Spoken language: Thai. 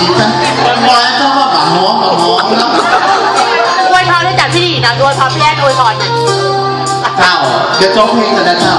จ้ายินดีเจ้ามาเจ้าว่าบังม้องบังม้องเนะอวยพรได้จากที่ดีนะอวยพรพี่แอนอวยพรหน่ยเจ้าเดี๋ยวโจ๊กเพลงกันนะเจ้า